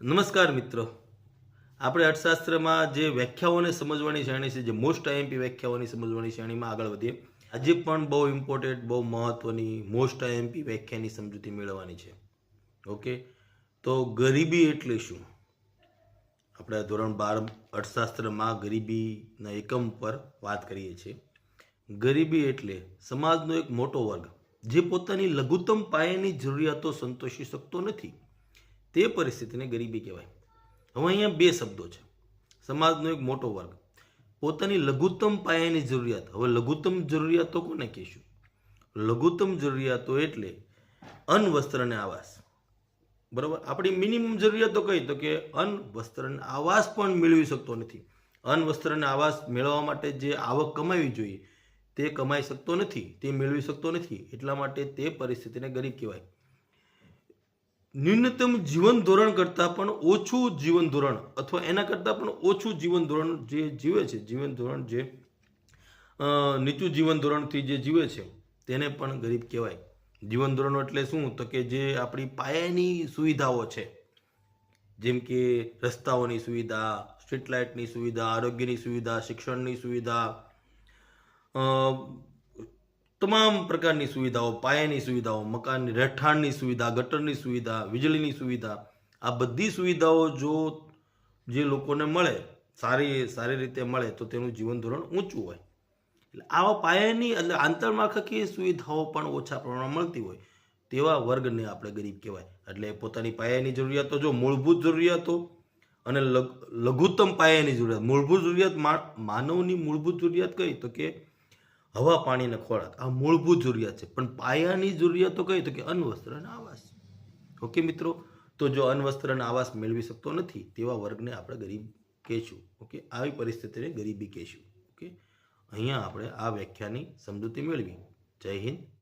નમસ્કાર મિત્રો. આપણે અર્થશાસ્ત્રમાં જે વ્યાખ્યાઓને સમજવાની શ્રેણી છે, જે મોસ્ટ આઈએમપી વ્યાખ્યાઓની સમજવાની શ્રેણીમાં આગળ વધીએ. આજે પણ બહુ ઇમ્પોર્ટન્ટ બહુ મહત્વની મોસ્ટ આઈએમપી વ્યાખ્યાની સમજૂતી મેળવવાની છે. ઓકે તો ગરીબી એટલે શું? આપણે ધોરણ બાર અર્થશાસ્ત્રમાં ગરીબીના એકમ પર વાત કરીએ છીએ. ગરીબી એટલે સમાજનો એક મોટો વર્ગ, જે પોતાની લઘુત્તમ પાયાની જરૂરિયાતો સંતોષી શકતો નથી. તે પરિસ્થિતિને ગરીબી કહેવાય. હવે અહીંયા બે શબ્દો છે. સમાજનો એક મોટો વર્ગ. પોતાની લઘુત્તમ પાયાની જરૂરિયાત. હવે લઘુત્તમ જરૂરિયાતો કોને કહીશું? લઘુત્તમ જરૂરિયાતો એટલે અન્ન, વસ્ત્ર અને આવાસ. બરાબર? આપણી મિનિમમ જરૂરિયાતો કઈ તો કે અન્ન, વસ્ત્ર અને આવાસ પણ મેળવી શકતો નથી. અન્ન, વસ્ત્ર અને આવાસ મેળવવા માટે જે આવક કમાવી જોઈએ, તે કમાઈ શકતો નથી, તે મેળવી શકતો નથી. એટલા માટે તે પરિસ્થિતિને ગરીબ કહેવાય. ન્યૂનતમ જીવન ધોરણ કરતાં પણ ઓછું જીવન ધોરણ અથવા એના કરતાં પણ ઓછું જીવન ધોરણ જે જીવે છે, જીવન ધોરણ જે નીચું જીવન ધોરણથી જે જીવે છે, તેને પણ ગરીબ કહેવાય. જીવન ધોરણ એટલે શું? તો કે જે આપણી પાયાની સુવિધાઓ છે. જેમ કે રસ્તાઓની સુવિધા, સ્ટ્રીટ લાઇટની સુવિધા, આરોગ્યની સુવિધા, શિક્ષણની સુવિધા તમામ પ્રકારની સુવિધાઓ, પાયાની સુવિધાઓ, મકાનની રહેઠાણની સુવિધા, ગટરની સુવિધા, વીજળીની સુવિધા, આ બધી સુવિધાઓ જો જે લોકોને મળે, સારી સારી રીતે મળે, તો તેનું જીવન ધોરણ ઊંચું હોય. એટલે આવા પાયાની એટલે આંતરમાળખાકીય સુવિધાઓ પણ ઓછા પ્રમાણમાં મળતી હોય, તેવા વર્ગને આપણે ગરીબ કહેવાય. એટલે પોતાની પાયાની જરૂરિયાતો જો મૂળભૂત જરૂરિયાતો અને લઘ- લઘુત્તમ પાયાની જરૂરિયાત, મૂળભૂત જરૂરિયાત માનવની મૂળભૂત જરૂરિયાત કઈ? તો કે હવા પાણી અને ખોરાક. આ મૂળભૂત જરૂરિયાત છે. પણ પાયાની જરૂરિયાતો કઈ? તો કે અન્નવસ્ત્ર અને આવાસ. ઓકે મિત્રો? તો જો અન્નવસ્ત્ર અને આવાસ મેળવી શકતો નથી, તેવા વર્ગને આપણે ગરીબ કહેશું. ઓકે? આવી પરિસ્થિતિને ગરીબી કહેશું. ઓકે? અહીંયા આપણે આ વ્યાખ્યાની સમજૂતી મેળવી. જય હિન્દ.